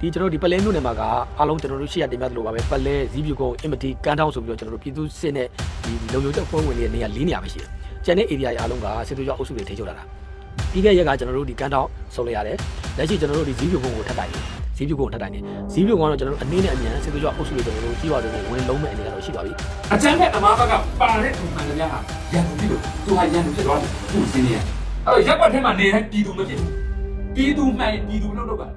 ဒီကျွန်တော်တို့ဒီပလဲမြို့နယ်မှာကအားလုံးကျွန်တော်တို့ရှေ့ရတင်ပြသလိုပါပဲပလဲဇီးပြူကုန်းအင်မတီကန်းတောင်းဆိုပြီးတော့ကျွန်တော်တို့ပြည်သူစစ်နဲ့ဒီလုံခြုံရေးဖွဲ့ဝင်တွေနေရာ၄နေရာပဲရှိတယ်ကျန်တဲ့ area တွေအားလုံးကစစ်သွေးကြောအုပ်စုတွေထိန်းချုပ်လာတာပြီးခဲ့ရက်ကကျွန်တော်တို့ဒီကန်းတောင်းဆုတ်လိုက်ရတယ်လက်ရှိကျွန်တော်တို့ဒီဇီးပြူကုန်းကိုထပ်တိုင်တယ်ဇီးပြူကုန်းကိုထပ်တိုင်တယ်ဇီးပြူကုန်းကတော့ကျွန်တော်တို့အနည်းနဲ့အမြန်စစ်သွေးကြောအုပ်စုတွေကျွန်တော်တို့ကြီးပါတွေဝင်လုံးမဲ့အနေနဲ့တော့ရှိပါပြီအချမ်းနဲ့အမားဘက်ကပါတဲ့ပုံမှန်တရားဟာရန်ကုန်ပြည်လို့သူဟာရန်ကုန်ဖြစ်သွားတယ်သူစင်းနေရအဲ့တော့ရပ်ကွက်ထဲမှာနေတဲ့ပြည်သူမဖြစ်ဘူးပြည်သူမှန်ရင်ပြည်သူလို့လုပ်ပါ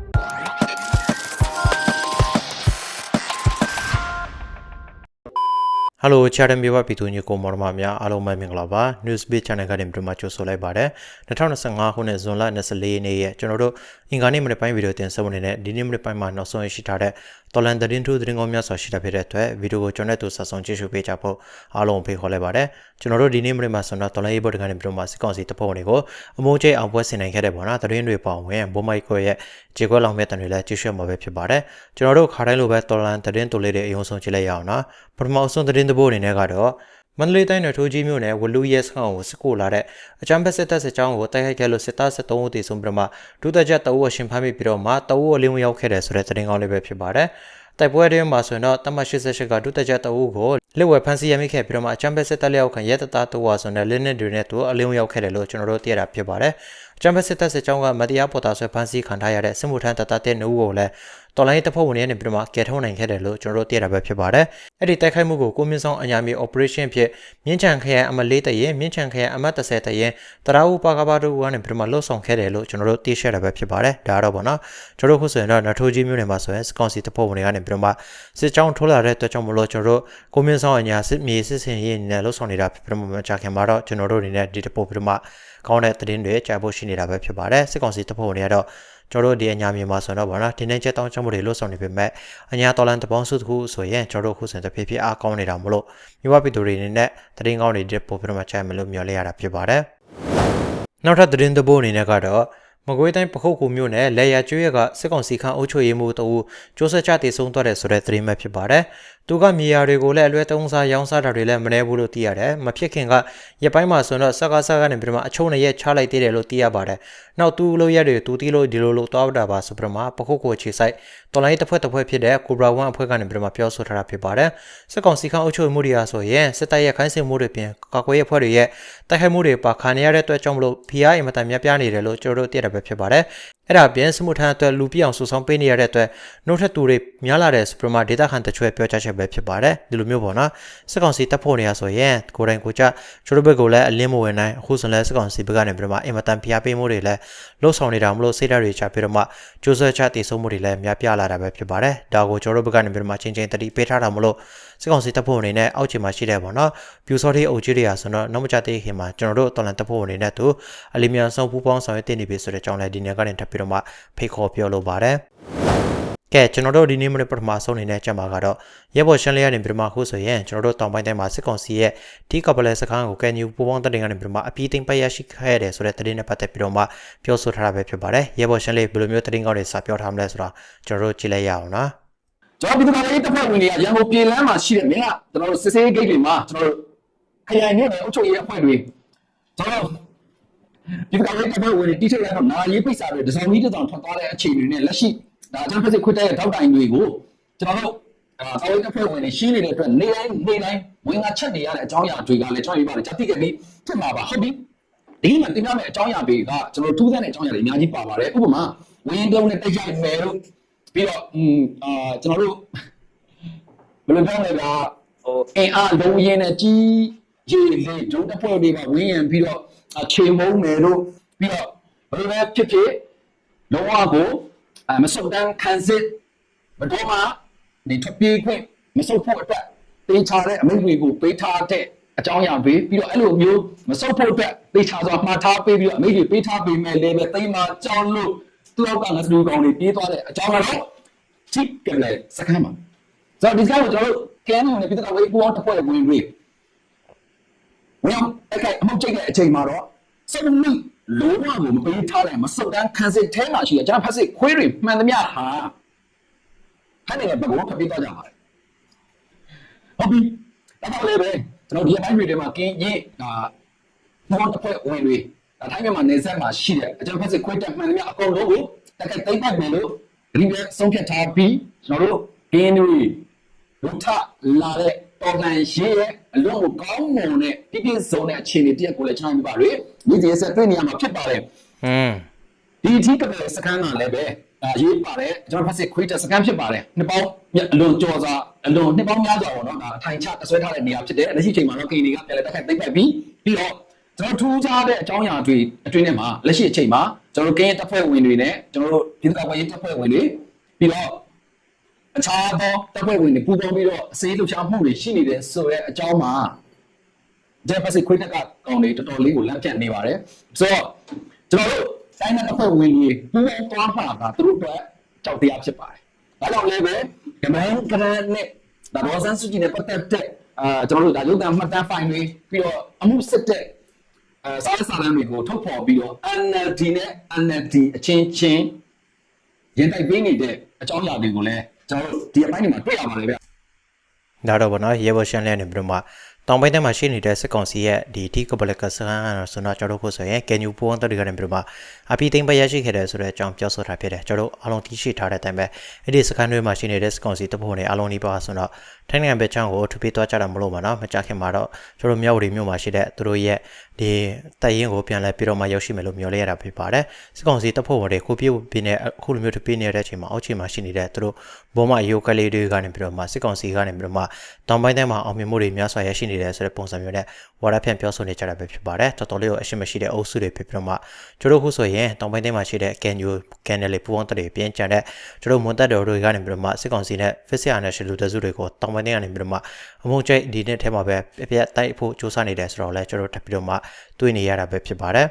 ဟယ်လိုချာတမ်မြေပါပြည်သူညီကိုမော်ဒမာများအားလုံးပဲမင်္ဂလာပါ Newsbeat Channel ကနေပြန်မှကြိုဆိုလိုက်ပါတယ်2025ခုနှစ်ဇွန်လ24ရက်နေ့ရဲ့ကျွန်တော်တို့အင်္ဂါနေ့မနေ့ပိုင်းဗီဒီယိုတင်ဆက်ဝင်နေတဲ့ဒီနေ့မနေ့ပိုင်းမှာနောက်ဆုံးရရှိထားတဲ့တော်လန်သတင်းထူးသတင်းကောင်းများစွာရှိတာဖြစ်တဲ့အတွက်ဗီဒီယိုကိုကျွန်တော်တို့ဆက်ဆောင်ကြည့်ရှုပေးကြဖို့အားလုံးဖိတ်ခေါ်လိုက်ပါတယ်ကျွန်တော်တို့ဒီနေ့မနေ့မှာဆိုတော့တော်လန်ရေးဘော်ဒကနေပြန်မှစစ်ကောင်စီတပ်ဖွဲ့ဝင်တွေကိုအမုန်းကျိတ်အောင်ပွဲဆင်နိုင်ခဲ့တဲ့ပေါ့နော်သတင်းတွေပေါဝင်ဘိုမိုက်ကိုရဲ့ခြေခွက်လောင်မဲ့တန်တွေလည်းကြည့်ရှုမှာပဲဖြစ်ပါတယ်ကျွန်တော်တို့ခါတိုင်းလိုပဲတော်လန်သတင်းတူလေးတွေအယုံဆုံးကြည့်လိုက်ရအောင်နော်ပထမဆုံးသတင်းတပုတ်အနေနဲ့ကတော့မန္တလေးတိုင်းနယ်ထိုးကြီးမြို့နယ်ဝလူရဲစခန်းကိုစစ်ကိုလာတဲ့အကြမ်းဖက်စစ်တပ်စစ်ကြောင်းကိုတိုက်ခိုက်ခဲ့လို့စစ်သား73ဦးသေဆုံးပြီးတော့မှဒုတက်ကြတအုပ်အရှင်ဖမ်းမိပြီးတော့မှတအုပ်အလင်းဝင်ရောက်ခဲ့တယ်ဆိုတဲ့သတင်းကောင်းလေးပဲဖြစ်ပါတယ်။တိုက်ပွဲတွေမှာဆိုရင်တော့တမတ်88ကဒုတက်ကြတအုပ်ကိုလက်ဝဲဖမ်းဆီးရမိခဲ့ပြီးတော့မှအကြမ်းဖက်စစ်တပ်လျောက်ခံရဲတပ်သားတအုပ်ဆိုတဲ့လက်နက်တွေနဲ့သူအလင်းဝင်ရောက်ခဲ့တယ်လို့ကျွန်တော်တို့သိရတာဖြစ်ပါတယ်။အကြမ်းဖက်စစ်တပ်စစ်ကြောင်းကမတရားပေါ်တာဆွဲဖမ်းဆီးခံထားရတဲ့စစ်မှုထမ်းတပ်သားတဲ့နှုတ်ကိုလည်း တော်လိုင်းတပ်ဖွဲ့ဝင်တွေနဲ့ပြီးတော့မှကယ်ထုတ်နိုင်ခဲ့တယ်လို့ကျွန်တော်တို့သိရတာပဲဖြစ်ပါတယ်။အဲ့ဒီတိုက်ခိုက်မှုကိုကိုမြင့်ဆောင်အညာမီ operation ဖြစ်မြင်းချံခရိုင်အမလေးတရင်မြင်းချံခရိုင်အမတ်30တရင်တရာဦးပါကပါတို့ကနေပြီးတော့မှလှုပ်ဆောင်ခဲ့တယ်လို့ကျွန်တော်တို့သိရှိရတာပဲဖြစ်ပါတယ်။ဒါကတော့ပေါ့နော်။ကျွန်တော်တို့ခုဆိုရင်တော့နထိုးကြီးမြို့နယ်မှာဆိုရင်စကောင်စီတပ်ဖွဲ့ဝင်တွေကနေပြီးတော့မှစစ်ကြောင်းထိုးလာတဲ့အတွက်ကြောင့်မလို့ကျွန်တော်တို့ကိုမြင့်ဆောင်အညာစစ်မြေစစ်စင်ရေးအနေနဲ့လှုပ်ဆောင်နေတာဖြစ်ပြီးတော့မှကြာခင်မှာတော့ကျွန်တော်တို့အနေနဲ့ဒီတပို့ပြီးတော့မှကောင်းတဲ့သတင်းတွေကြားဖို့ရှိနေတာပဲဖြစ်ပါတယ်။စစ်ကောင်စီတပ်ဖွဲ့ဝင်တွေကတော့ ကျွန်တော်တို့ဒီအညာမြေမှာဆိုတော့ဗောနော်ဒီနေ့ချက်တောင်းချမှုတွေလို့ဆောင်နေပေမဲ့အညာတော်လန်တပေါင်းစုတစ်ခုဆိုရင်ကျွန်တော်တို့ခုစင်တဖြည်းဖြည်းအားကောင်းနေတာမလို့မြဝပြည်သူတွေအနေနဲ့တရင်ကောင်းတွေပို့ပြီးတော့မှချမ်းမလို့မျှော်လင့်ရတာဖြစ်ပါတယ်နောက်ထပ်သတင်းသဘောအနေနဲ့ကတော့မကွေးတိုင်းပခုတ်ကူမြို့နယ်လက်ရကျွေးရကစစ်ကောင်စီခန့်အုပ်ချုပ်ရေးမှူးတအူကျိုးဆက်ချတည်ဆုံးသွားတယ်ဆိုတဲ့သတင်းပဲဖြစ်ပါတယ်။ သူကမြေယာတွေကိုလည်းအလွဲသုံးစားရောင်းစားတာတွေလည်းမနှဲဘူးလို့သိရတယ်။မဖြစ်ခင်ကရပိုင်းမှာဆိုတော့စကားစကားနဲ့ပြီးတော့မှအချုံနဲ့ရက်ချလိုက်သေးတယ်လို့သိရပါတယ်။နောက်သူ့လိုရက်တွေသူတီးလို့ဒီလိုလိုတောက်တာပါဆိုပြီးတော့မှပခုတ်ကိုခြေဆိုင်တော်လိုင်းတစ်ဖွဲ့တစ်ဖွဲ့ဖြစ်တဲ့ Cobra 1အဖွဲ့ကနေပြီးတော့မှပြောဆိုထားတာဖြစ်ပါတယ်။စစ်ကောင်စီခန့်အုပ်ချုပ်ရေးမှုတွေအားဆိုရင်စစ်တပ်ရဲ့ခိုင်းစင်မှုတွေပြင်ကာကွယ်ရေးအဖွဲ့တွေရဲ့တိုက်ခိုက်မှုတွေပါခံရတဲ့အတွက်ကြောင့်မလို့ PR အင်မတန်များပြားနေတယ်လို့ကျွန်တော်တို့သိရတာပဲဖြစ်ပါတယ်။အဲ့ဒါပြင်စမှုထမ်းအတွက်လူပြအောင်ဆူဆောင်းပေးနေရတဲ့အတွက်နှုတ်ထက်သူတွေများလာတဲ့စပရမာဒေတာခန်တချွဲပြောကြားချက်ပဲဖြစ်ပါတယ်ဒီလိုမျိုးပေါ့နော်စစ်ကောင်စီတပ်ဖို့နေရဆိုရင်ကိုယ်တိုင်ကိုကြကျွန်တော်ဘက်ကလည်းအလင်းမဝင်နိုင်အခုဆိုလည်းစစ်ကောင်စီဘက်ကနေပြီးတော့မှအင်မတန်ဖျားပေးမှုတွေလည်းလှုပ်ဆောင်နေတာမလို့စိတ်ဓာတ်တွေချပြီးတော့မှကြိုးစားချတည်ဆုံးမှုတွေလည်းများပြားလာတာပဲဖြစ်ပါတယ်ဒါကိုကျွန်တော်ဘက်ကနေပြီးတော့မှချင်းချင်းတတိပေးထားတာမလို့စစ်ကောင်စီတပ်ဖို့အနေနဲ့အောက်ခြေမှာရှိတဲ့ပေါ့နော်ပြူစောတိအုပ်ကြီးတွေရာဆိုတော့နောက်မကြသေးခင်မှာကျွန်တော်တို့တော်လန်တပ်ဖို့အနေနဲ့သူအလီမြန်ဆောင်ပူပေါင်းဆောင်ရွက်တင်နေပြီဆိုတဲ့အကြောင်းလည်းဒီနေ့ကနေထပ်ပြီးတော့မှဖိတ်ခေါ်ပြောလိုပါတယ်ကဲကျွန်တော်တို့ဒီနေ့မနေ့ပထမဆုံးအနေနဲ့ကြံပါကတော့ရဲဘော်ရှန်လေးရနေပြမခုဆိုရင်ကျွန်တော်တို့တောင်ပိုင်းတိုင်းမှာစစ်ကောင်စီရဲ့ဒီကပလဲစခန်းကိုကဲညူပူပေါင်းတတင်ကနေပြမအပြီးသိမ်းပိုက်ရရှိခဲ့တယ်ဆိုတဲ့သတင်းနဲ့ပတ်သက်ပြီးတော့မှပြောဆိုထားတာပဲဖြစ်ပါတယ်ရဲဘော်ရှန်လေးဘယ်လိုမျိုးသတင်းကောင်းတွေစာပြောထားမလဲဆိုတာကျွန်တော်တို့ကြည့်လိုက်ရအောင်နော် ကျွန်တော်ပြည်သူ့ကာကွယ်ရေးတပ်ဖွဲ့ဝင်တွေကရန်ကုန်ပြည်လမ်းမှာရှိတဲ့မင်းကကျွန်တော်တို့စစ်စေးဂိတ်တွေမှာကျွန်တော်တို့ခရိုင်နဲ့အုပ်ချုပ်ရေးအဖွဲ့တွေကျွန်တော်ပြည်သူ့ကာကွယ်ရေးတပ်ဖွဲ့ဝင်တွေတိကျရတော့နာရေးပိတ်စာတွေဒဇောင်မီတတောင်ထွက်သွားတဲ့အခြေအနေနဲ့လက်ရှိဒါအကြမ်းဖက်စစ်ခွတ်တဲ့ထောက်တိုင်တွေကိုကျွန်တော်တို့ကာကွယ်ရေးတပ်ဖွဲ့ဝင်တွေရှင်းနေတဲ့အတွက်နေတိုင်းနေတိုင်းဝင်ငါချက်နေရတဲ့အကြောင်းအရာတွေကလည်းကျွန်တော်ပြောပါတယ်ချက်တိခဲ့ပြီးဖြစ်မှာပါဟုတ်ပြီဒီမှာတင်ပြမယ့်အကြောင်းအရာတွေကကျွန်တော်ထူးဆန်းတဲ့အကြောင်းအရာတွေအများကြီးပါပါတယ်ဥပမာဝင်းတုံးနဲ့တိုက်ရိုက်မယ်လို့ ပြီးတော့อืมအာကျွန်တော်တို့ဘယ်လိုပြောလဲကဟိုအင်အားလုံးရင်းနဲ့ကြီးရေလေဒုံးတစ်ဖွဲ့တွေကဝင်းရံပြီးတော့ခြေမုံမယ်တို့ပြီးတော့ဘယ်လိုလဲဖြစ်ဖြစ်လုံးဝကိုအမစုံတန်းခံစစ်ဘယ်တော့မှဒီထပ်ပြေးခွင့်မစုံဖို့အတွက်ပေးချတဲ့အမိန့်တွေကိုပေးထားတဲ့အကြောင်းအရာပေးပြီးတော့အဲ့လိုမျိုးမစုံဖို့အတွက်ပေးချစွာမှားထားပေးပြီးတော့အမိန့်တွေပေးထားပေးမယ်လေပဲတိမ်မာကြောင်းလို့သူ့အောက်ကငါစလူကောင်တွေပြေးသွားတဲ့အကြောင်းကတော့ ချစ်ကလေးစကမ်းမှာဆိုတော့ဒီကောင်ကိုကျွန်တော်တို့ကဲနေနေပြည်တော်ဝေးပူအောင်တစ်ဖွဲ့ဝင်ပြီးဝင်အောင်အဲ့ကအမှုတ်ကျိတ်တဲ့အချိန်မှာတော့စက်မှုလုံးဝကိုမပေးထားတယ်မစုံတန်းခံစစ်ထဲမှာရှိတယ်ကျွန်တော်ဖက်စစ်ခွေးတွေမှန်သမျှဟာဟဲ့နေဘယ်ကိုဖပ်ပြီးတော့ကြပါလဲဟုတ်ပြီဒါတော့လေပဲကျွန်တော်ဒီအပိုင်းတွေထဲမှာကင်းရင်ဒါဘောတစ်ဖွဲ့ဝင်တွေဒါထိုင်းမြန်မာနေဆက်မှာရှိတယ်အကျွန်တော်ဖက်စစ်ခွေးတက်မှန်သမျှအကုန်လုံးကိုတက်ကက်သိမ့်ပတ်မယ်လို့ ဂရိပဲဆုံးဖြတ်ထားပြီးကျွန်တော်တို့ကင်းတွေလူထလာတဲ့တော်လန်ရေးရဲ့အလုံးကိုကောင်းမွန်တဲ့ပြည့်ပြည့်စုံတဲ့အခြေအနေတရက်ကိုလည်းကျွန်တော်ပြပါရယ်ဒီဒီဆက်တွေ့နေရမှာဖြစ်ပါတယ်ဟွန်းဒီအထီးကပဲစကန်ကလည်းပဲအရေးပါတယ်ကျွန်တော်ဖက်စစ်ခွေးတက်စကန်ဖြစ်ပါတယ်နှစ်ပေါင်းအလွန်ကြော်စားအလွန်နှစ်ပေါင်းများစွာပေါ့နော်ဒါအထိုင်ချတဆွဲထားတဲ့နေရာဖြစ်တယ်လက်ရှိချိန်မှာတော့ကိန်းတွေကပြန်လဲတက်ခတ်သိမ့်ပိုက်ပြီးပြီးတော့ ကျွန်တော်ထူးခြားတဲ့အကြောင်းအရာတွေအတွင်းထဲမှာလက်ရှိအချိန်မှာကျွန်တော်ကိန်းရဲ့တပ်ဖွဲ့ဝင်တွေနဲ့ကျွန်တော်တို့ပြည်သူ့ကာကွယ်ရေးတပ်ဖွဲ့ဝင်တွေပြီးတော့အခြားသောတပ်ဖွဲ့ဝင်တွေပူးပေါင်းပြီးတော့အစည်းလှုပ်ရှားမှုတွေရှိနေတဲ့ဆိုရဲအကြောင်းမှာဂျက်ပစစ်ခွေးတက်ကကောင်တွေတော်တော်လေးကိုလမ်းပြတ်နေပါတယ်ဆိုတော့ကျွန်တော်တို့တိုင်းနဲ့တစ်ဖွဲ့ဝင်ကြီးပူးပေါင်းသွားမှာကသူတို့အတွက်ကြောက်တရားဖြစ်ပါတယ်ဒါကြောင့်လည်းပဲကမန်ကရန်နဲ့ဒါရောစန်စုကြည်နဲ့ပတ်သက်တဲ့အာကျွန်တော်တို့ဒါရုပ်သံမှတ်တမ်းဖိုင်တွေပြီးတော့အမှုစစ်တဲ့ အဲစာစာလမ်းတွေကိုထုတ်ဖော်ပြီးတော့ NLD နဲ့ NLD အချင်းချင်းရင်တိုက်ပေးနေတဲ့အကြောင်းအရာတွေကိုလည်းကျွန်တော်တို့ဒီအပိုင်းတွေမှာတွေ့ရပါတယ်ဗျဒါတော့ဗောနော်ရေဘော်ရှန်လဲနေပြီးတော့မှ တောင်ပိုင်းထဲမှာရှိနေတဲ့စစ်ကောင်စီရဲ့ဒီဒီကပလကစကန်ကတော့ဆိုတော့ကျွန်တော်တို့ဖို့ဆိုရင်ကန်ယူပူဝန်တော်တွေကနေပြီးတော့မှအပိသိမ့်ပရရှိခဲ့တယ်ဆိုတဲ့အကြောင်းပြောဆိုထားဖြစ်တယ်ကျွန်တော်တို့အလုံးတီးရှိထားတဲ့အတိုင်းပဲအဲ့ဒီစကန်တွေမှာရှိနေတဲ့စစ်ကောင်စီတပ်ဖွဲ့တွေအလုံးဒီပါဆိုတော့ထိုင်းနိုင်ငံဘက်ချောင်းကိုထူပေးသွားကြတာမလို့ပါနော်မကြခင်မှာတော့ကျွန်တော်မြောက်ဝတီမြို့မှာရှိတဲ့သူတို့ရဲ့ဒီတပ်ရင်းကိုပြန်လဲပြီးတော့မှရောက်ရှိမယ်လို့မျှော်လင့်ရတာဖြစ်ပါတယ်စစ်ကောင်စီတပ်ဖွဲ့တွေခုပြေးပြင်းနေအခုလိုမျိုးတပေးနေတဲ့အချိန်မှာအောက်ခြေမှာရှိနေတဲ့သူတို့ဘောမရိုကလေးတွေကနေပြီးတော့မှစစ်ကောင်စီကနေပြီးတော့မှတောင်ပိုင်းထဲမှာအောင်မြင်မှုတွေများစွာရရှိနေတယ်ဆိုတဲ့ပုံစံမျိုးနဲ့ဝါဒဖြန့်ပြောဆိုနေကြတာပဲဖြစ်ပါတယ်တော်တော်လေးကိုအရှိမရှိတဲ့အုပ်စုတွေဖြစ်ပြီးတော့မှကျွန်တော်တို့ခုဆိုရင်တောင်ပိုင်းထဲမှာရှိတဲ့ကန်ယူကန်နယ်လေးပူပေါင်းတွေပြင်ကျန်တဲ့ကျွန်တော်မွန်တက်တော်တွေကနေပြီးတော့မှစစ်ကောင်စီနဲ့ဖစ်ဆီယာနဲ့ရှလူတစုတွေကိုတောင်ပိုင်းထဲကနေပြီးတော့မှအမုံကျိတ်ဒီနေ့ထဲမှာပဲပြပြတိုက်ဖို့စူးစမ်းနေတယ်ဆိုတော့လဲကျွန်တော်တို့ထပ်ပြီးတော့မှတွေ့နေရတာပဲဖြစ်ပါတယ်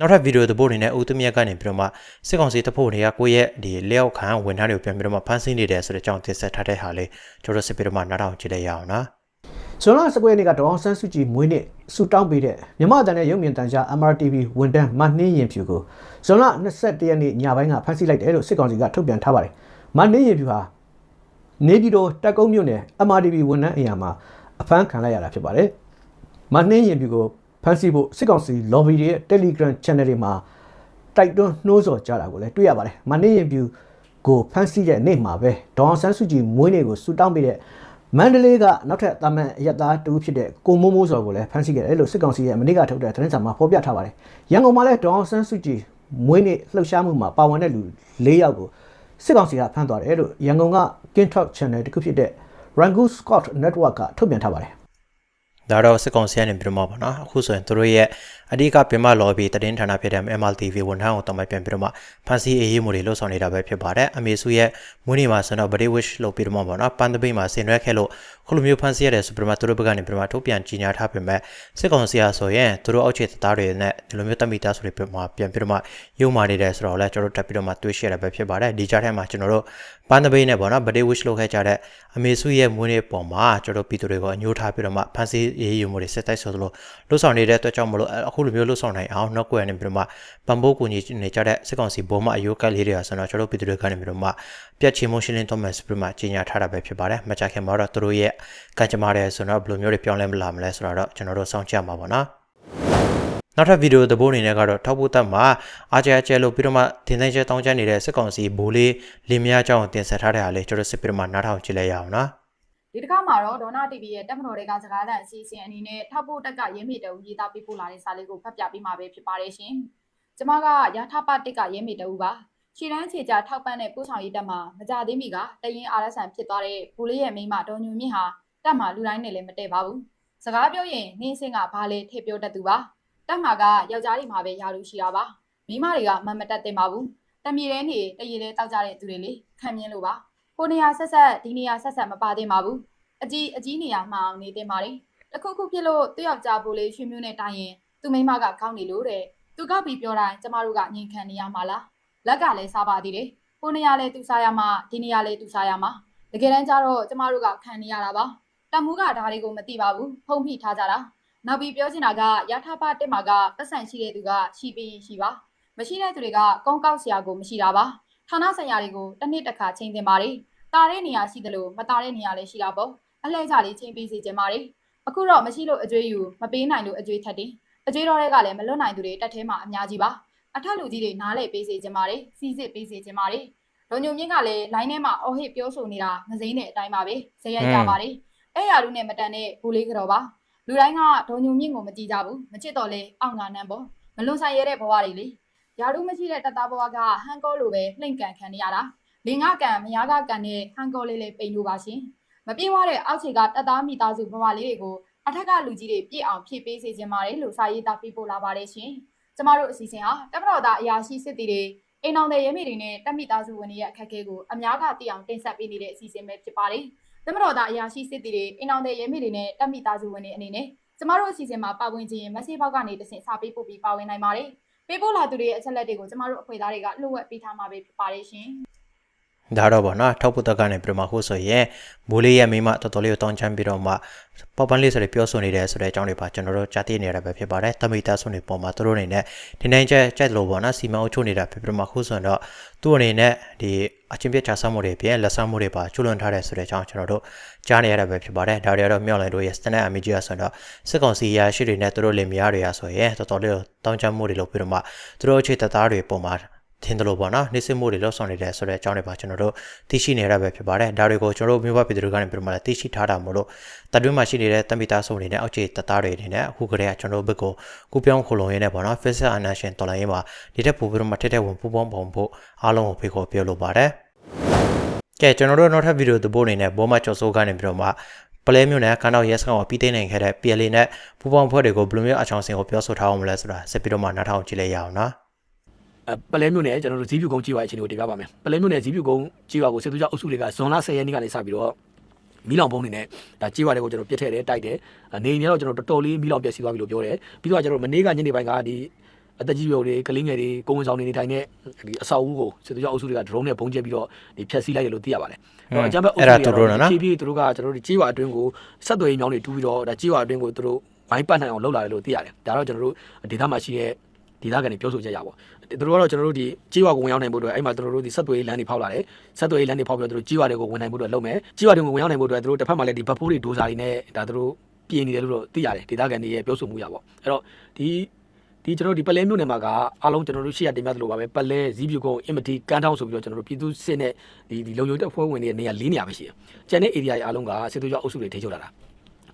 နောက်ထပ်ဗီဒီယိုသဘောအနေနဲ့ဦးသမီးကနေပြီးတော့မှစစ်ကောင်စီတပ်ဖွဲ့တွေကကိုယ့်ရဲ့ဒီလျှောက်ခံဝန်ထမ်းတွေကိုပြန်ပြီးတော့မှဖမ်းဆီးနေတယ်ဆိုတဲ့အကြောင်းတင်ဆက်ထားတဲ့ဟာလေးကျွန်တော်စစ်ပြီးတော့မှနားထောင်ကြည့်လိုက်ရအောင်နော် ဇွန်လ19ရက်နေ့ကဒေါအောင်ဆန်းစုကြည်မွေးနေ့ဆူတောင်းပေးတဲ့မြမတန်တဲ့ရုပ်မြင်တန်ကြား MRTV ဝန်တန်းမနှင်းရင်ဖြူကိုဇွန်လ21ရက်နေ့ညပိုင်းကဖမ်းဆီးလိုက်တယ်လို့စစ်ကောင်စီကထုတ်ပြန်ထားပါတယ်။မနှင်းရင်ဖြူဟာနေပြည်တော်တက်ကုန်းမြို့နယ် MRTV ဝန်တန်းအရာမှာအဖမ်းခံလိုက်ရတာဖြစ်ပါတယ်။မနှင်းရင်ဖြူကိုဖမ်းဆီးဖို့စစ်ကောင်စီ lobby တွေရဲ့ Telegram channel တွေမှာတိုက်တွန်းနှိုးဆော်ကြတာကိုလည်းတွေ့ရပါတယ်။မနှင်းရင်ဖြူကိုဖမ်းဆီးတဲ့နေ့မှာပဲဒေါအောင်ဆန်းစုကြည်မွေးနေ့ကိုဆူတောင်းပေးတဲ့ မန္တလေးကနောက်ထပ်တာမန်အရက်သားတူဖြစ်တဲ့ကိုမိုးမိုးစော်ကိုလည်းဖမ်းဆီးခဲ့တယ်လို့စစ်ကောင်စီရဲ့မနေ့ကထုတ်တဲ့သတင်းစာမှာဖော်ပြထားပါတယ်။ရန်ကုန်မှာလည်းဒေါအောင်ဆန်းစုကြည်မွေးနေ့လှုပ်ရှားမှုမှာပါဝင်တဲ့လူ၄ယောက်ကိုစစ်ကောင်စီကဖမ်းသွားတယ်လို့ရန်ကုန်က King Talk Channel တစ်ခုဖြစ်တဲ့ Rangoon Scott Network ကထုတ်ပြန်ထားပါတယ်။ဒါတော့စစ်ကောင်စီကနေပြီးတော့မှပေါ့နော်အခုဆိုရင်သူတို့ရဲ့ အဓိကပြင်မ lobby တည်င်းဌာနဖြစ်တဲ့ MLTV ဝန်ထမ်းကိုတောင်းပန်ပြန်ပြီးတော့မှဖန်စီအေးရေးမှုတွေလှုပ်ဆောင်နေတာပဲဖြစ်ပါတယ်အမေစုရဲ့မွေးနေ့မှာဆိုတော့ birthday wish လုပ်ပြီးတော့မှပေါ့နော်ပန်းတပိတ်မှာဆင်နွှဲခဲ့လို့ခုလိုမျိုးဖန်စီရတယ်ဆိုပြီးတော့မှသူတို့ဘက်ကနေပြီးတော့မှထုတ်ပြန်ကြီးညာထားပေမဲ့စစ်ကောင်စီကဆိုရင်သူတို့အောက်ခြေသားတွေနဲ့ဒီလိုမျိုးတမိသားစုတွေပြန်မှပြန်ပြီးတော့မှရုံမာနေတယ်ဆိုတော့လည်းကျွန်တော်တို့တက်ပြီးတော့မှတွေးရှရတာပဲဖြစ်ပါတယ်ဒီကြားထဲမှာကျွန်တော်တို့ပန်းတပိတ်နဲ့ပေါ့နော် birthday wish လုပ်ခဲ့ကြတဲ့အမေစုရဲ့မွေးနေ့ပုံမှာကျွန်တော်တို့ပြည်သူတွေကိုအညှိုးထားပြီးတော့မှဖန်စီအေးရေးမှုတွေစစ်တိုက်ဆိုသလိုလှုပ်ဆောင်နေတဲ့အတွက်ကြောင့်မလို့အခုလိုမျိုးလှုပ်ဆောင်နိုင်အောင်နောက်ကွယ်နေပြီးတော့မှပံပိုးကူညီနေကြတဲ့စစ်ကောင်စီဘုံမအယိုးကက်လေးတွေကဆိုတော့ကျွန်တော်ပြည်သူတွေကနေပြီးတော့မှပြတ်ချေမိုရှင်းလင်းတော့မယ်ဆိုပြီးမှကြီးညာထားတာပဲဖြစ်ပါတယ်မကြခင်မှာတော့သူတို့ရဲ့ကံကြမ္မာတယ်ဆိုတော့ဘယ်လိုမျိုးတွေပြောင်းလဲမလာမလဲဆိုတော့ကျွန်တော်တို့စောင့်ကြည့်မှာပါနော်နောက်ထပ်ဗီဒီယိုသဘောအနေနဲ့ကတော့ထောက်ဖို့တက်မှာအားကြကျဲလို့ပြီးတော့မှတင်သိချက်တောင်းချနေတဲ့စစ်ကောင်စီဘိုးလေးလင်းမြအကြောင်းတင်ဆက်ထားတဲ့ဟာလေးကျွန်တော်စစ်ပြီးတော့မှနားထောင်ကြည့်လိုက်ရအောင်နော် ဒီတစ်ခါမှာတော့ဒေါနာ TV ရဲ့တက်မတော်တွေကစကားသံအစီအစဉ်အနေနဲ့ထောက်ဖို့တက်ကရင်းမီတူရေးသားပေးပို့လာတဲ့စာလေးကိုဖတ်ပြပေးမှာပဲဖြစ်ပါတယ်ရှင်။ကျမကရထပတက်ကရင်းမီတူပါ။ခြေတန်းခြေကြထောက်ပံ့တဲ့ပို့ဆောင်ရေးတက်မှာမကြသေးမီကတရင် RSN ဖြစ်သွားတဲ့ဘူလေးရဲ့မိန်းမဒေါ်ညူမြင့်ဟာတက်မှာလူတိုင်းနဲ့လည်းမတည့်ပါဘူး။စကားပြောရင်နှင်းစင်ကဘာလဲထည့်ပြောတတ်သူပါ။တက်မှာကယောက်ျားတွေမှာပဲရာလူရှိတာပါ။မိန်းမတွေကမမတက်တင်ပါဘူး။တမီတဲနေတရေတဲတောက်ကြတဲ့သူတွေလေခံမြင်လို့ပါ။ ကိုနေရာဆက်ဆက်ဒီနေရာဆက်ဆက်မပါတင်ပါဘူး။အကြီးအကြီးနေရာမှအောင်နေတင်ပါတယ်။တစ်ခုခုဖြစ်လို့တယောက်ကြားပိုးလေးရွှေမျိုးနဲ့တိုင်ရင်သူမိမကကောင်းနေလို့တဲ့။သူကောက်ပြီးပြောတိုင်းကျမတို့ကငြိမ်ခံနေရမှာလား။လက်ကလည်းစားပါသေးတယ်။ကိုနေရာလဲသူစားရမှာဒီနေရာလဲသူစားရမှာ။တကယ်တမ်းကျတော့ကျမတို့ကခံနေရတာပါ။တမူးကဒါတွေကိုမသိပါဘူး။ဖုံးဖိထားကြတာ။နောက်ပြီးပြောချင်တာကရထပတက်မှာကပတ်စံရှိတဲ့သူကရှိပြီးရင်ရှိပါ။မရှိတဲ့သူတွေကကုန်းကောက်ဆရာကိုမရှိတာပါ။ ဌာနဆိုင်ရာတွေကိုတစ်နှစ်တစ်ခါချိန်တင်ပါတယ်။တာတဲ့နေရာရှိတယ်လို့မတာတဲ့နေရာလည်းရှိတာပေါ့။အလှည့်ကြလေးချင်းပေးစီခြင်းပါတယ်အခုတော့မရှိလို့အကျွေးယူမပေးနိုင်လို့အကျွေးထက်တယ်အကျွေးတော်တွေကလည်းမလွတ်နိုင်သူတွေတက်ထဲမှာအများကြီးပါအထက်လူကြီးတွေနားလေပေးစီခြင်းပါတယ်စီစစ်ပေးစီခြင်းပါတယ်ဒေါ်ညိုမြင့်ကလည်း line ထဲမှာအော်ဟစ်ပြောဆိုနေတာမစိမ့်တဲ့အတိုင်းပါပဲဇယက်ကြပါတယ်အဲ့ရာလူနဲ့မတန်တဲ့ဘူလေးကတော့ပါလူတိုင်းကဒေါ်ညိုမြင့်ကိုမကြည့်ကြဘူးမချစ်တော့လေအောင်ငါနန်းပေါ့မလွန်ဆိုင်ရတဲ့ဘဝတွေလေ ယာရုမရှိတဲ့တသားဘဝကဟန်ကောလိုပဲလှိမ့်ကန်ခံနေရတာလင်္ကာကန်မယားကကန်နဲ့ဟန်ကောလေးလေးပိန်လို့ပါရှင်မပြေးွားတဲ့အောက်ခြေကတသားမိသားစုဘဝလေးတွေကိုအထက်ကလူကြီးတွေပြည့်အောင်ဖြည့်ပေးစေချင်ပါတယ်လို့စာရေးသားပေးပို့လာပါတယ်ရှင်ကျမတို့အစီအစဉ်ဟာတမတော်သားအရာရှိစစ်တီတွေအိမ်အောင်တဲ့ရဲမိတွေနဲ့တက်မိသားစုဝင်တွေရဲ့အခက်အခဲကိုအများကသိအောင်တင်ဆက်ပေးနေတဲ့အစီအစဉ်ပဲဖြစ်ပါတယ်။တမတော်သားအရာရှိစစ်တီတွေအိမ်အောင်တဲ့ရဲမိတွေနဲ့တက်မိသားစုဝင်တွေအနေနဲ့ကျမတို့အစီအစဉ်မှာပါဝင်ခြင်းရင် message box ကနေတဆင့်စာပေးပို့ပြီးပါဝင်နိုင်ပါတယ်။ ပေးပို့လာသူတွေရဲ့အချက်လက်တွေကိုကျမတို့အဖွဲ့သားတွေကလှုပ်ဝက်ပေးထားမှာပဲဖြစ်ပါတယ်ရှင်။ဒါတော့ဗောနော်ထောက်ပုတ်ကနေပြမဟုတ်ဆိုရင်ဘိုးလေးရဲ့မိမတော်တော်လေးကိုတောင်းချမ်းပြီးတော့မှပေါ်ပန်းလေးဆိုတွေပြောဆိုနေတယ်ဆိုတဲ့အကြောင်းတွေပါကျွန်တော်တို့ကြားသိနေရတာပဲဖြစ်ပါတယ်တမိသားစုတွေပေါ်မှာသူတို့အနေနဲ့ဒီနိုင်ချက်ကြိုက်လို့ဗောနော်စီမံအုပ်ချုပ်နေတာဖြစ်ပြမဟုတ်ဆိုတော့သူ့အနေနဲ့ဒီ အချင်းပြချဆမှုတွေပြင်လက်ဆမှုတွေပါကျွလွန်ထားတယ်ဆိုတဲ့အကြောင်းကျွန်တော်တို့ကြားနေရတာပဲဖြစ်ပါတယ်ဒါတွေကတော့မြောက်လိုက်တို့ရဲ့စတန်အမီဂျီယာဆိုတော့စစ်ကောင်စီရရှိတွေနဲ့သူတို့လင်မယားတွေရဆိုရင်တော်တော်လေးကိုတောင်းချမ်းမှုတွေလုပ်ပြီးတော့မှသူတို့အခြေတပ်သားတွေပေါ်မှာ ထင်းတယ်လို့ပေါ့နော်နှိစစ်မှုတွေလောက်ဆောင်နေတယ်ဆိုတဲ့အကြောင်းတွေပါကျွန်တော်တို့သိရှိနေရပဲဖြစ်ပါတယ်ဒါတွေကိုကျွန်တော်တို့မြို့ပပြည်သူတွေကနေပြန်မှလည်းသိရှိထားတာမို့လို့တပ်တွင်းမှာရှိနေတဲ့တမိသားစုတွေနဲ့အောက်ခြေတပ်သားတွေအနေနဲ့အခုကတည်းကကျွန်တော်တို့ဘက်ကိုကူပြောင်းခုံလုံးရင်းနဲ့ပေါ့နော် Face a Nation တော်လိုင်းရေးမှာဒီတက်ပို့ပြီးတော့မှထက်တဲ့ဝင်ပူပေါင်းပုံဖို့အားလုံးကိုဖိတ်ခေါ်ပြောလိုပါတယ်ကဲကျွန်တော်တို့နောက်ထပ်ဗီဒီယိုသဘောအနေနဲ့ဘောမကျော်စိုးကနေပြီးတော့မှပလဲမျိုးနဲ့ကန်တော့ရဲစကောင်ကိုပြီးသိနိုင်ခဲ့တဲ့ PLA နဲ့ပူပေါင်းဖွဲ့တွေကိုဘယ်လိုမျိုးအချောင်စင်ကိုပြောဆိုထားအောင်မလဲဆိုတာဆက်ပြီးတော့မှနားထောင်ကြည့်လိုက်ရအောင်နော်အဲ ပလဲမျိုးနဲ့ကျွန်တော်တို့ဇီးပြူကုန်းကြီးဝါအခြေအနေကိုတင်ပြပါမယ်ပလဲမျိုးနဲ့ဇီးပြူကုန်းကြီးဝါကိုစစ်သူကြောင့်အုပ်စုတွေကဇွန်လ10ရက်နေ့ကနေစပြီးတော့မီလောင်ပုံးနေနဲ့ဒါကြီးဝါတွေကိုကျွန်တော်ပြစ်ထည့်တယ်တိုက်တယ်အနေနဲ့တော့ကျွန်တော်တော်တော်လေးမီလောင်ပြက်စီးသွားပြီလို့ပြောတယ်ပြီးတော့ကျွန်တော်မနေ့ကညနေပိုင်းကဒီအသက်ကြီးရွယ်တွေကလေးငယ်တွေကိုဝန်ဆောင်နေနေထိုင်တဲ့ဒီအဆောက်အဦကိုစစ်သူကြောင့်အုပ်စုတွေက drone နဲ့ပုံကျဲပြီးတော့ဒီဖျက်ဆီးလိုက်တယ်လို့သိရပါတယ်အဲ့တော့အကြမ်းဖက်အုပ်စုတွေကတော့ဖြည်းဖြည်းသူတို့ကကျွန်တော်တို့ဒီကြီးဝါအတွင်းကိုဆက်သွယ်ရေးမြောင်းတွေတူးပြီးတော့ဒါကြီးဝါအတွင်းကိုသူတို့ဝိုင်းပတ်နိုင်အောင်လုပ်လာတယ်လို့သိရတယ်ဒါတော့ကျွန်တော်တို့ဒေသမှာရှိတဲ့ဒီသားကနေပြောဆိုချက်ရပါ သူတို့ကတော့ကျွန်တော်တို့ဒီကြီးဝါကိုဝင်ရောက်နိုင်ဖို့အတွက်အဲ့မှာကျွန်တော်တို့ဒီဆက်သွယ်ရေးလမ်းတွေဖောက်လာတယ်ဆက်သွယ်ရေးလမ်းတွေဖောက်ပြီးတော့သူတို့ကြီးဝါတွေကိုဝင်နိုင်ဖို့အတွက်လုပ်မယ်ကြီးဝါတွေကိုဝင်ရောက်နိုင်ဖို့အတွက်သူတို့တစ်ဖက်မှာလည်းဒီဘတ်ဖိုးတွေဒိုးစာတွေနဲ့ဒါသူတို့ပြင်နေတယ်လို့တော့သိရတယ်ဒီသားကနေရဲ့ပြောဆိုမှုရပါအဲ့တော့ဒီဒီကျွန်တော်တို့ဒီပလဲမြို့နယ်မှာကအားလုံးကျွန်တော်တို့ရှေ့ရတင်ပြသလိုပါပဲပလဲဇီးပြူကုန်းအင်မတီကန်းထောင်းဆိုပြီးတော့ကျွန်တော်တို့ပြည်သူစစ်နဲ့ဒီဒီလုံခြုံရေးတပ်ဖွဲ့ဝင်တွေနေရာ၄နေရာပဲရှိတယ်ကျန်တဲ့ area တွေအားလုံးကစစ်သူကြောအုပ်စုတွေထိချုပ်လာတာ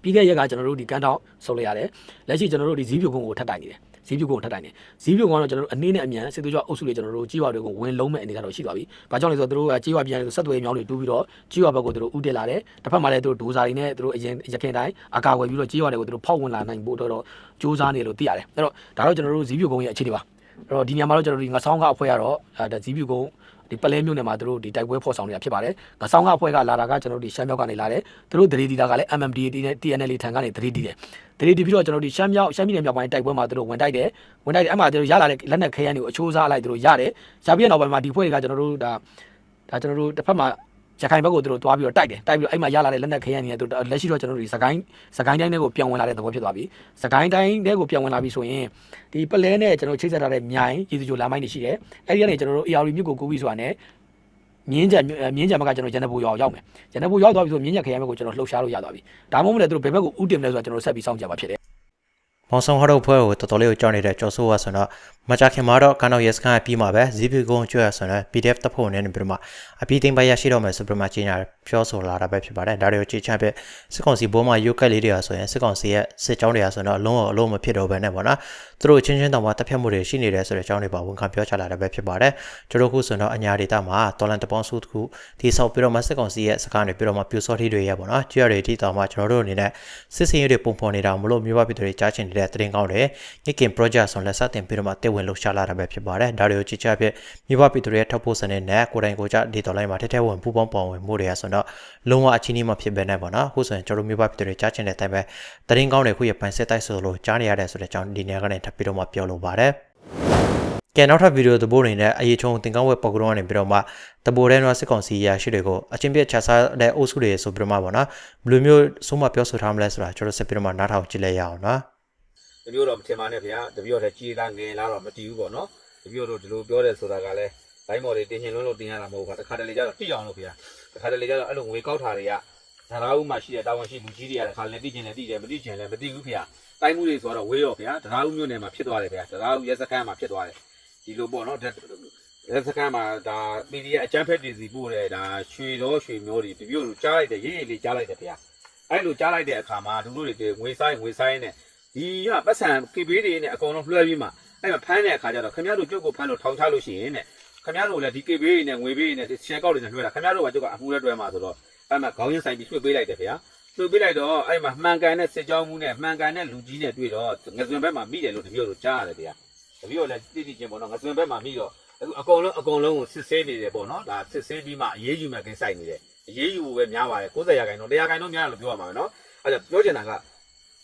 ပြီးခဲ့ရက်ကကျွန်တော်တို့ဒီကန်းထောင်းဆုပ်လိုက်ရတယ်လက်ရှိကျွန်တော်တို့ဒီဇီးပြူကုန်းကိုထပ်တိုင်နေတယ်ဇီးပြုတ်ကိုထပ်တိုင်နေဇီးပြုတ်ကတော့ကျွန်တော်တို့အနည်းနဲ့အမြန်စစ်သွေးကြွအုပ်စုတွေကျွန်တော်တို့ကြီးဝါတွေကိုဝင်လုံးမဲ့အနေကတော့ရှိသွားပြီ။ဘာကြောင့်လဲဆိုတော့သူတို့ကကြီးဝါပြန်လို့ဆက်သွယ်မြောင်းတွေတူးပြီးတော့ကြီးဝါဘက်ကိုသူတို့ဥတက်လာတယ်။တစ်ဖက်မှာလည်းသူတို့ဒိုးစာတွေနဲ့သူတို့အရင်ရခင်တိုင်းအကာအကွယ်ပြီးတော့ကြီးဝါတွေကိုသူတို့ဖောက်ဝင်လာနိုင်ဖို့တော့စူးစမ်းနေလို့သိရတယ်။အဲ့တော့ဒါတော့ကျွန်တော်တို့ဇီးပြုတ်ကုန်းရဲ့အခြေအနေပါ။အဲ့တော့ဒီညမှာတော့ကျွန်တော်တို့ဒီငဆောင်းကအဖွဲ့ကတော့ဒါဇီးပြုတ်ကုန်း ဒီပလဲမြို့နယ်မှာသူတို့ဒီတိုက်ပွဲဖော်ဆောင်နေတာဖြစ်ပါတယ်။ငဆောင်းကအဖွဲ့ကလာတာကကျွန်တော်တို့ဒီရှမ်းမြောက်ကနေလာတယ်။သူတို့ဒရီဒီတာကလည်း MMDA နဲ့ TNL ထံကနေဒရီဒီတယ်။ဒရီဒီပြီးတော့ကျွန်တော်တို့ဒီရှမ်းမြောက်ရှမ်းပြည်နယ်မြောက်ပိုင်းတိုက်ပွဲမှာသူတို့ဝင်တိုက်တယ်။ဝင်တိုက်တယ်အဲ့မှာသူတို့ရလာတဲ့လက်နက်ခဲယမ်းတွေကိုအချိုးစားလိုက်သူတို့ရတယ်။ရပြီးတဲ့နောက်ပိုင်းမှာဒီဖွဲ့တွေကကျွန်တော်တို့ဒါဒါကျွန်တော်တို့တစ်ဖက်မှာ ရခိုင်ဘက်ကိုသူတို့တွားပြီးတော့တိုက်တယ်တိုက်ပြီးတော့အဲ့မှာရလာတဲ့လက်နက်ခဲယမ်းတွေနဲ့သူတို့လက်ရှိတော့ကျွန်တော်တို့ဒီစကိုင်းစကိုင်းတိုင်းတွေကိုပြောင်းဝင်လာတဲ့သဘောဖြစ်သွားပြီစကိုင်းတိုင်းတွေကိုပြောင်းဝင်လာပြီဆိုရင်ဒီပလဲနဲ့ကျွန်တော်ချိတ်ဆက်ထားတဲ့မြိုင်ရည်သူချိုလမ်းမိုင်းတွေရှိတယ်အဲ့ဒီကနေကျွန်တော်တို့ AR မြစ်ကိုကူးပြီးဆိုတာနဲ့မြင်းကြမြင်းကြဘက်ကကျွန်တော်ရန်နဘူရောက်ရောက်မယ်ရန်နဘူရောက်သွားပြီဆိုမြင်းကြခရိုင်ဘက်ကိုကျွန်တော်လှုပ်ရှားလို့ရသွားပြီဒါမှမဟုတ်လည်းသူတို့ဘယ်ဘက်ကိုဥတင်မလဲဆိုတာကျွန်တော်ဆက်ပြီးစောင့်ကြပါဖြစ်တယ် မောင်ဆောင်ဟောက်ဖွဲ့ကိုတော်တော်လေးကိုကြောက်နေတဲ့ကျော်ဆိုးကဆိုတော့မကြခင်မှာတော့ကန်တော်ရဲစခန်းအပြီးမှာပဲဇီးပီကုန်းကျွတ်ရဆိုတော့ PDF တပ်ဖွဲ့နဲ့ပြီးမှအပြီးသိမ်းပိုက်ရရှိတော့မယ်ဆိုပြီးမှကြီးညာပြောဆိုလာတာပဲဖြစ်ပါတယ်ဒါတွေကိုကြည့်ချပြစစ်ကောင်စီဘိုးမှာရုပ်ကက်လေးတွေကဆိုရင်စစ်ကောင်စီရဲ့စစ်ကြောင်းတွေကဆိုတော့လုံးဝအလုံးမဖြစ်တော့ဘဲနဲ့ပေါ့နော်သူတို့ချင်းချင်းတောင်မှတပ်ဖြတ်မှုတွေရှိနေတယ်ဆိုတဲ့အကြောင်းတွေပါဝန်ခံပြောချလာတာပဲဖြစ်ပါတယ်ကျွန်တော်ခုဆိုတော့အညာဒေတာမှာတော်လန်တပေါင်းစုတစ်ခုဒီဆောက်ပြီးတော့မှစစ်ကောင်စီရဲ့စကားတွေပြီးတော့မှပြူစောထီတွေရပေါ့နော်ကြွရတွေတီတောင်မှကျွန်တော်တို့အနေနဲ့စစ်စင်ရတွေပုံဖော်နေတာမလို့မြို့ပပြည်သူတွေကြားချင်နေတဲ့တရင်ကောင်းတွေညကင် project ဆိုလက်စတင်ပြီးတော့မှတက်ဝင်လှုပ်ရှားလာတာပဲဖြစ်ပါတယ်ဒါတွေကိုကြည့်ချပြမြို့ပပြည်သူတွေရဲ့ထောက်ဖို့စနစ်နဲ့ကိုယ်တိုင်ကိုယ်ကြဒီတော်လိုင်းမှာထက်ထဲဝင်ပူပေါင်းပေါင်းဝင်မှုတွေရဆိုတော့လုံးဝအချင်းကြီးမှဖြစ်ပဲနဲ့ပေါ့နော်အခုဆိုရင်ကျွန်တော်တို့မြို့ပပြည်သူတွေကြားချင်တဲ့အတိုင်းပဲတရင်ကောင်းတွေခုရပိုင်စစ်တိုက်ဆိုလို့ကြားနေရတဲ့ဆိုတဲ့အကြောင်းဒီနေရာကနေထပ်ပြီးတော့မှပြောလိုပါတယ်ကဲနောက်ထပ်ဗီဒီယိုသဘောအနေနဲ့အရေးချုံတင်ကောင်းဝက်ပေါကရုံးကနေပြီးတော့မှတပိုတဲ့တော့စစ်ကောင်စီရရှိတွေကိုအချင်းပြတ်ချစားတဲ့အုပ်စုတွေဆိုပြီးတော့မှပေါ့နော်ဘယ်လိုမျိုးဆုံးမပြောဆိုထားမလဲဆိုတာကျွန်တော်ဆက်ပြီးတော့မှနားထောင်ကြည့်လိုက်ရအောင်နော် တပြို့တော့မထင်ပါနဲ့ဗျာတပြို့လည်းကြီးလားငယ်လားတော့မတည်ဘူးပေါ့နော်တပြို့တို့ဒီလိုပြောတယ်ဆိုတာကလည်းဘိုင်းမော်တွေတင်ရှင်လုံးလို့တင်ရတာမဟုတ်ဘူးတခါတလေကျတော့တိအောင်လို့ဗျာတခါတလေကျတော့အဲ့လိုငွေကောက်တာတွေကဒါရာဦးမှာရှိတဲ့တာဝန်ရှိလူကြီးတွေကလည်းခါလည်းတိကျင်လည်းတိတယ်မတိကျင်လည်းမတိဘူးဗျာတိုင်းမှုတွေဆိုတော့ဝေးရောဗျာဒါရာဦးမြို့နယ်မှာဖြစ်သွားတယ်ဗျာဒါရာဦးရဲစခန်းမှာဖြစ်သွားတယ်ဒီလိုပေါ့နော်လက်စကန်မှာဒါ PDF အချမ်းဖက်တွေစီပို့တယ်ဒါရွှေတော့ရွှေမျိုးတွေတပြို့လိုကြားလိုက်တယ်ရေးရေးလေးကြားလိုက်တယ်ဗျာအဲ့လိုကြားလိုက်တဲ့အခါမှာသူတို့တွေငွေဆိုင်ငွေဆိုင်နဲ့ ဒီကပတ်စံ KB တွေနဲ့အကုန်လုံးလွှဲပြီးမှအဲ့မှာဖမ်းတဲ့အခါကျတော့ခင်ဗျားတို့ကျုပ်ကိုဖမ်းလို့ထောင်ချလို့ရှိရင်တဲ့ခင်ဗျားတို့လည်းဒီ KB တွေနဲ့ငွေပေးတွေနဲ့ရှယ်ကောက်တွေနဲ့လွှဲတာခင်ဗျားတို့ကကျုပ်ကအမှုနဲ့တွဲမှာဆိုတော့အဲ့မှာခေါင်းရင်းဆိုင်ပြီးလွှဲပေးလိုက်တယ်ဗျာလွှဲပေးလိုက်တော့အဲ့မှာမှန်ကန်တဲ့စစ်ကြောင်းမှုနဲ့မှန်ကန်တဲ့လူကြီးနဲ့တွေ့တော့ငစွန်ဘက်မှာမိတယ်လို့တပြို့လိုကြားရတယ်ဗျာတပြို့လည်းတိတိကျကျပေါ့နော်ငစွန်ဘက်မှာမိတော့အခုအကုန်လုံးအကုန်လုံးကိုစစ်ဆေးနေတယ်ပေါ့နော်ဒါစစ်ဆေးပြီးမှအရေးယူမှကိစ္စနေတယ်အရေးယူဖို့ပဲများပါတယ်90ရာခိုင်နှုန်း100ရာခိုင်နှုန်းများတယ်လို့ပြောရမှာပဲနော်အဲ့ဒါပြောချင်တာက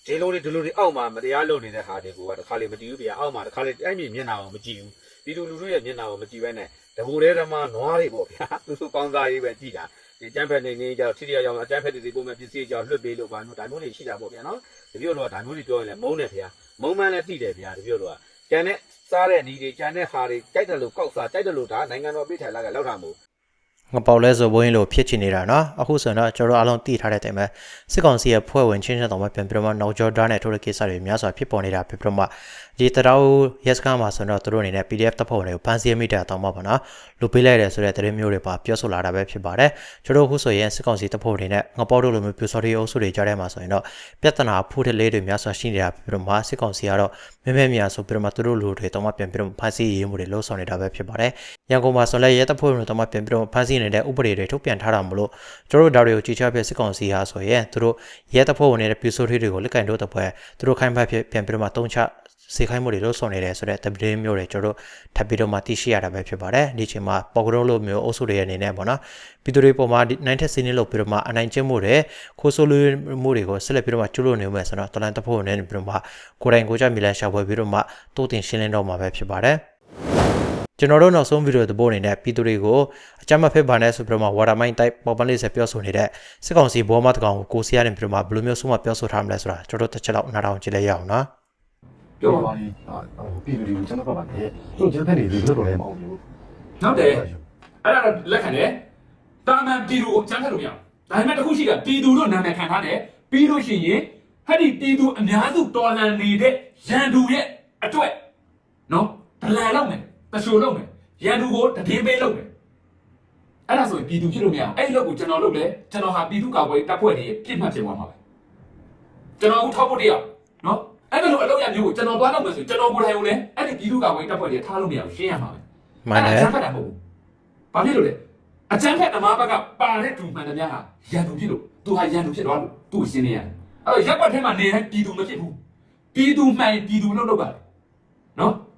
ဒီလိုတွေဒီလိုတွေအောက်မှာမတရားလုပ်နေတဲ့ဟာတွေကိုကတခါလေမတည်ဘူးဗျာအောက်မှာတခါလေအဲ့မြင်မျက်နှာကိုမကြည့်ဘူးဒီလူလူတို့ရဲ့မျက်နှာကိုမကြည့်ဘဲနဲ့တဘူတဲ့ဓမ္မနွားတွေပေါ့ဗျာသူတို့ကောင်းစားရေးပဲကြည့်တာဒီကျန်းဖက်နေနေကြတော့ထိထိရောက်ရောက်အကျန်းဖက်တွေပုံမဲ့ပစ္စည်းကြောင့်လွတ်ပေးလို့ပါနော်ဒါမျိုးတွေရှိတာပေါ့ဗျာနော်တပြို့တော့ဒါမျိုးတွေပြောရင်လည်းမုန်းတယ်ဗျာမုန်းမှန်းလည်းသိတယ်ဗျာတပြို့တော့ကျန်တဲ့စားတဲ့နေတွေကျန်တဲ့ဟာတွေကြိုက်တယ်လို့ကောက်စားကြိုက်တယ်လို့ဒါနိုင်ငံတော်ပြည်ထိုင်လာကလောက်တာမို့ ငပေါက်လဲဆိုဘိုးရင်လို့ဖြစ်ချင်နေတာနော်အခုဆိုတော့ကျွန်တော်တို့အားလုံးသိထားတဲ့အတိုင်းပဲစစ်ကောင်စီရဲ့ဖွဲ့ဝင်ချင်းချင်းတောင်မှပြန်ပြီးတော့မှနောက်ကျော်ဒါနဲ့ထိုးတဲ့ကိစ္စတွေများစွာဖြစ်ပေါ်နေတာဖြစ်ပြီးတော့မှဒီတရောရက်စကမှာဆိုတော့သူတို့အနေနဲ့ PDF တပ်ဖွဲ့ဝင်တွေကိုဖန်ဆီးမိတဲ့အတောင်မှပေါ့နော်လူပေးလိုက်တယ်ဆိုတဲ့သတင်းမျိုးတွေပါပြောဆိုလာတာပဲဖြစ်ပါတယ်ကျွန်တော်တို့အခုဆိုရင်စစ်ကောင်စီတပ်ဖွဲ့ဝင်တွေနဲ့ငပေါက်တို့လိုမျိုးပြူစော်ရီအုပ်စုတွေကြားထဲမှာဆိုရင်တော့ပြဿနာဖူးတဲ့လေးတွေများစွာရှိနေတာဖြစ်ပြီးတော့မှစစ်ကောင်စီကတော့မဲမဲများဆိုပြီးတော့မှသူတို့လူတွေတောင်မှပြန်ပြီးတော့ဖန်ဆီးရေးမှုတွေလှုပ်ဆောင်နေတာပဲဖြစ်ပါတယ်ရန်ကုန်မှာဆိုလည်းရဲတပ်ဖွဲ့ဝင်တွေတောင်မှပြန်ပြီးတော့ဖန်ဆီးနေတဲ့ဥပဒေတွေထုတ်ပြန်ထားတာမလို့ကျွန်တော်တို့ဒါတွေကိုကြည်ချပြစစ်ကောင်စီဟာဆိုရင်သူတို့ရဲတပ်ဖွဲ့ဝင်တွေနဲ့ပြူစော်ရီတွေကိုလက်ကင်တို့တပ်ဖွဲ့သူတို့ခိုင်းဖက်ဖြစ်ပြန်ပြီးတော့မှတုံးချစေခိုင်းမှုတွေလို့ဆောင်နေတယ်ဆိုတဲ့တပင်းမျိုးတွေကျွန်တော်တို့ထပ်ပြီးတော့မှသိရှိရတာပဲဖြစ်ပါတယ်ဒီချိန်မှာပေါကရုံးလိုမျိုးအုပ်စုတွေရဲ့အနေနဲ့ပေါ့နော်ပြည်သူတွေပေါ်မှာနိုင်ထက်စီးနေလို့ပြီးတော့မှအနိုင်ကျင့်မှုတွေခိုးဆိုးလူမှုတွေကိုဆက်လက်ပြီးတော့မှကျွလို့နေမယ်ဆိုတော့တလန်တပ်ဖွဲ့ဝင်တွေပြီးတော့မှကိုယ်တိုင်ကိုယ်ကြမီလန်ရှာဖွေပြီးတော့မှတိုးတင်ရှင်းလင်းတော့မှာပဲဖြစ်ပါတယ် ကျွန်တော်တို့နောက်ဆုံးဗီဒီယိုသဘောအနေနဲ့ပြည်သူတွေကိုအကြမ်းမဖက်ပါနဲ့ဆိုပြီးတော့မှ water mine type ပေါ်ပန်းလေးဆက်ပြောဆိုနေတဲ့စစ်ကောင်စီဘောမတကောင်ကိုကိုစီရနေပြီးတော့မှဘယ်လိုမျိုးဆုံးမပြောဆိုထားမလဲဆိုတာကျွန်တော်တို့တစ်ချက်လောက်နားထောင်ကြည့်လိုက်ရအောင်နော်ပြောပါလေဟာဟိုပြည်သူတွေကိုကျန်းမာပါနဲ့သူကျန်းဖက်နေပြီလို့တော့လည်းမအောင်ဘူးဟုတ်တယ်အဲ့ဒါတော့လက်ခံတယ်တာမန်ပြည်သူကိုချမ်းထက်လို့မရဘူးဒါပေမဲ့တစ်ခုရှိတာပြည်သူတို့နာမည်ခံထားတယ်ပြီးလို့ရှိရင်ဟဲ့ဒီပြည်သူအများစုတော်လှန်နေတဲ့ရန်သူရဲ့အတွက်နော်ဒလန်လုပ်မယ် တဆူလုပ်မယ်ရန်သူကိုတည်င်းပေးလုပ်မယ်အဲ့ဒါဆိုရင်ပြည်သူဖြစ်လို့မရဘူးအဲ့ဒီလုပ်ကိုကျွန်တော်လုပ်လဲကျွန်တော်ဟာပြည်သူ့ကာကွယ်တပ်ဖွဲ့တွေပြစ်မှတ်ဖြစ်သွားမှာပဲကျွန်တော်ကထောက်ဖို့တရားနော်အဲ့ဒါလိုအလုပ်ရမျိုးကိုကျွန်တော်သွားလုပ်မယ်ဆိုရင်ကျွန်တော်ကိုယ်တိုင်ကိုလည်းအဲ့ဒီပြည်သူ့ကာကွယ်တပ်ဖွဲ့တွေထားလို့မရဘူးရှင်းရမှာပဲမှန်တယ်အကျန်းဖက်တာမဟုတ်ဘူး။ဘာဖြစ်လို့လဲ။အကျန်းဖက်အမားဘက်ကပါတဲ့သူမှန်တယ်များဟာရန်သူဖြစ်လို့သူဟာရန်သူဖြစ်သွားလို့သူ့ကိုရှင်းနေရတယ်။အဲ့တော့ရက်ွက်ထဲမှာနေတဲ့ပြည်သူမဖြစ်ဘူး။ပြည်သူမှန်ရင်ပြည်သူလို့လုပ်ပါလေ။နော်။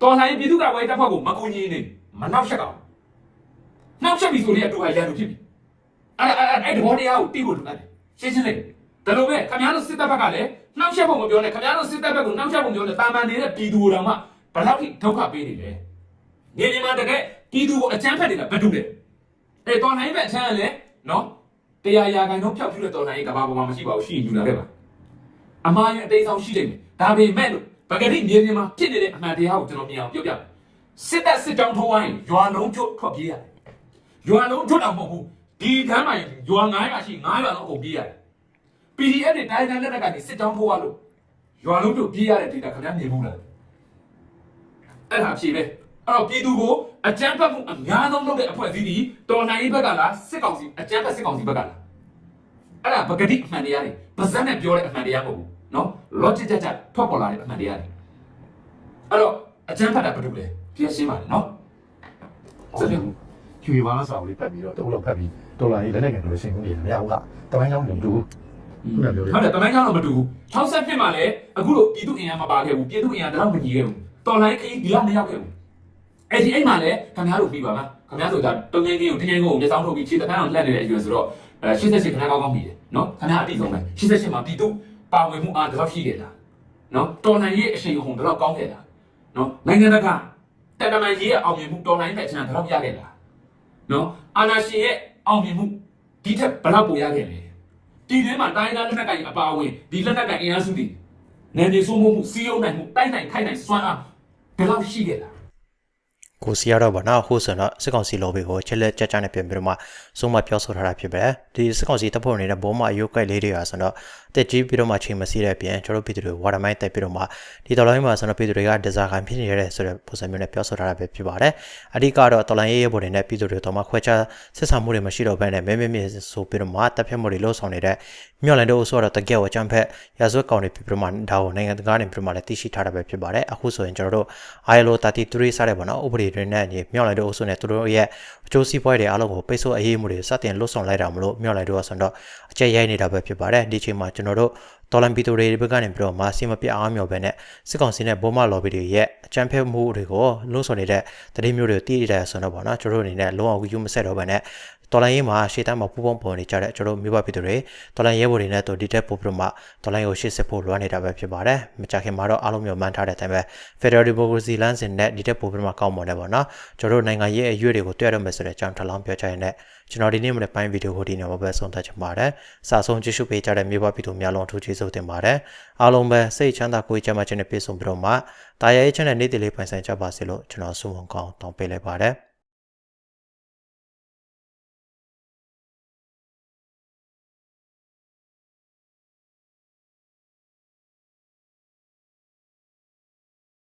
တော်လှန်ရေးပြည်သူကဝိုင်းတပ်ဖွဲ့ကိုမကူညီနေမနှောက်ချက်ကောင်။နှောက်ချက်ပြီဆိုရင်သူဟာရန်သူဖြစ်ပြီ။အဲ့အဲ့အဲ့အဲ့ဒီဘောတရားကိုတိဖို့လိုတယ်။ရှင်းရှင်းလေး။ဒါလိုပဲခင်ဗျားတို့စစ်တပ်ဘက်ကလည်းနှောက်ချက်ဖို့မပြောနဲ့ခင်ဗျားတို့စစ်တပ်ဘက်ကိုနှောက်ချက်ဖို့ပြောနေတာမန်နေတဲ့ပြည်သူတော်မှဘယ်လောက်ထိဒုက္ခပေးနေလဲ။နေဒီမှာတကယ်ပြည်သူကိုအချမ်းဖက်နေတာဘာတူလဲအဲတော်နိုင်ပဲအချမ်းလဲနော်တရားရာခိုင်တော့ဖျောက်ပြတဲ့တော်နိုင်ကဘာပေါ်မှာမရှိပါဘူးရှိရင်ယူလာခဲ့ပါအမှားရဲ့အသေးဆောင်ရှိတယ်ဒါပေမဲ့လို့ ပကတိနေဒီမှာဖြစ်နေတဲ့အမှန်တရားကိုကျွန်တော်မြင်အောင်ပြောပြမယ်စစ်တပ်စစ်တောင်းထိုးဝိုင်းရွာလုံးကျွတ်ထွက်ပြေးရတယ်ရွာလုံးကျွတ်တော့မဟုတ်ဘူးဒီခန်းမှာရွာ9ရွာရှိ9ရွာလုံးအုပ်ပြေးရတယ် PDF တွေတိုင်းတိုင်းလက်နက်ကနေစစ်တောင်းထိုးရလို့ရွာလုံးကျွတ်ပြေးရတဲ့ဒေတာခင်ဗျာမြင်ဘူးလားအဲ့ဒါဖြေပဲအဲ့တော့ပြည်သူကိုအကြမ်းဖက်မှုအများဆုံးလုပ်တဲ့အဖွဲ့အစည်းဒီတော်နိုင်ရေးဘက်ကလားစစ်ကောင်စီအကြမ်းဖက်စစ်ကောင်စီဘက်ကလားအဲ့ဒါပကတိအမှန်တရားတွေပါဇက်နဲ့ပြောတဲ့အမှန်တရားမဟုတ်ဘူး နော် logic ကြကြထွက်ပေါ်လာတဲ့အမှန်တရားတွေအဲ့တော့အကြမ်းဖက်တာဘာလို့လဲပြည့်ရှင်းပါလေနော်ဆက်ပြီးကျူပါစာကိုလေးပတ်ပြီးတော့တုံးလောက်ဖက်ပြီးဒေါ်လာကြီးလက်နဲ့ကန်လို့ရှင်းနေတယ်မရဘူးလားတပိုင်းကြောင်းလည်းမတူဘူးခုနပြောတယ်ဟုတ်တယ်တမိုင်းကြောင်းတော့မတူဘူး60ဖြစ်မှလည်းအခုလိုပြည်သူအင်အားမပါခဲ့ဘူးပြည်သူအင်အားတော့မညီခဲ့ဘူးတော်လိုင်းခရီးဒီလောက်မရောက်ခဲ့ဘူးအဲ့ဒီအိမ်မှာလည်းခင်ဗျားတို့ပြီးပါမလားခင်ဗျားဆိုတာတုံငင်းကြီးကိုတင်းငင်းကိုမျက်စောင်းထုတ်ပြီးခြေတပန်းအောင်လှက်နေတဲ့အရွယ်ဆိုတော့အဲ88ခင်ဗျားကောင်းကောင်းပြီးတယ်နော်ခင်ဗျားအတိဆုံးပဲ88မှာပြည်သူ ပါဝင်မှုအားတော့ရှိခဲ့လားနော်တော်လိုင်းရဲ့အရှိန်အဟုန်တော့ကောင်းခဲ့လားနော်နိုင်ငံတကာတန်တမန်ရေးရဲ့အောင်မြင်မှုတော်လိုင်းရဲ့အချမ်းတော့ရခဲ့လားနော်အာနာရှင်ရဲ့အောင်မြင်မှုဒီထက်ဘယ်လောက်ပိုရခဲ့လဲဒီထဲမှာတိုင်းသားလက်နက်ကိုင်အပါအဝင်ဒီလက်နက်ကိုင်အင်အားစုတွေနယ်မြေစိုးမိုးမှုစီးရုံးနိုင်မှုတိုက်နိုင်ခိုက်နိုင်စွမ်းအားဘယ်လောက်ရှိခဲ့လား ကိုစီရတော့ဗောနော်အခုဆိုတော့စစ်ကောင်စီ lobby ကိုချက်လက်ကြကြနဲ့ပြင်ပြီးတော့မှဆုံးမပြောဆိုထားတာဖြစ်ပဲဒီစစ်ကောင်စီတပ်ဖွဲ့နေတဲ့ဘောမအယုတ်ကိုက်လေးတွေဟာဆိုတော့တက်ကြီးပြီးတော့မှချိန်မစီတဲ့အပြင်ကျွန်တော်တို့ပြည်သူတွေဝါဒမိုင်းတက်ပြီးတော့မှဒီတော်လိုင်းမှာဆိုတော့ပြည်သူတွေကဒဇာခံဖြစ်နေရတဲ့ဆိုတဲ့ပုံစံမျိုးနဲ့ပြောဆိုထားတာပဲဖြစ်ပါတယ်အဓိကတော့တော်လိုင်းရေးရေးပေါ်တွေနဲ့ပြည်သူတွေတော့မှခွဲခြားဆက်ဆံမှုတွေမရှိတော့ဘဲနဲ့မဲမဲမဲဆိုပြီးတော့မှတပ်ဖြတ်မှုတွေလှုပ်ဆောင်နေတဲ့မြော်လန်တို့ဆိုတော့တကယ်ကိုအကြမ်းဖက်ရာဇဝတ်ကောင်တွေဖြစ်ပြီးတော့မှဒါကိုနိုင်ငံတကာနေပြီးတော့မှလည်းသိရှိထားတာပဲဖြစ်ပါတယ်အခုဆိုရင်ကျွန်တော်တို့ ILO 33စတဲ့ပေါ့နော်ဥပဒေတွေနဲ့ညီမြောက်လိုက်တို့အဆိုနဲ့သူတို့ရဲ့အကျိုးစီးပွားတွေအားလုံးကိုပိတ်ဆို့အရေးမှုတွေစတင်လွတ်ဆောင်လိုက်တာမလို့မြောက်လိုက်တို့ကဆိုတော့အကျက်ရိုက်နေတာပဲဖြစ်ပါတယ်ဒီချိန်မှာကျွန်တော်တို့တော်လန်ပီတိုတွေဘက်ကနေပြီးတော့မာစီမပြအားမြော်ပဲနဲ့စစ်ကောင်စီနဲ့ဘောမလော်ဘီတွေရဲ့အကြမ်းဖက်မှုတွေကိုလွတ်ဆောင်နေတဲ့တတိမျိုးတွေကိုတည်ရတဲ့ဆိုတော့ပေါ့နော်ကျွန်တော်တို့အနေနဲ့လုံးဝယူမဆက်တော့ဘဲနဲ့ တော်လိုင်းရေးမှာရှေ့တန်းမှာပူပေါင်းပေါ်နေကြတဲ့ကျွန်တော်တို့မြို့ပပြည်သူတွေတော်လိုင်းရဲဘော်တွေနဲ့တို့ဒီတက်ပို့ပြီးတော့မှတော်လိုင်းကိုရှေ့ဆက်ဖို့လွှမ်းနေတာပဲဖြစ်ပါတယ်မကြခင်မှာတော့အားလုံးမျိုးမှန်းထားတဲ့အတိုင်းပဲ Federal Democracy လမ်းစဉ်နဲ့ဒီတက်ပို့ပြီးတော့မှကောင်းမွန်တယ်ပေါ့နော်ကျွန်တော်တို့နိုင်ငံရေးအရွေးတွေကိုတွေ့ရတော့မယ်ဆိုတဲ့အကြောင်းထပ်လောင်းပြောချင်တဲ့ကျွန်တော်ဒီနေ့မနေ့ပိုင်းဗီဒီယိုကိုဒီနေ့မှာပဲဆုံးသက်ချင်ပါတယ်စာဆုံးကြည့်ရှုပေးကြတဲ့မြို့ပပြည်သူများလုံးထူးချီးစိုးတင်ပါတယ်အားလုံးပဲစိတ်ချမ်းသာကိုယ်ကြမ်းမှခြင်းနဲ့ပြည့်စုံပြီးတော့မှတာယာရေးချမ်းတဲ့နေ့တည်လေးပိုင်ဆိုင်ကြပါစေလို့ကျွန်တော်ဆုမွန်ကောင်းတောင်းပေးလိုက်ပါတယ်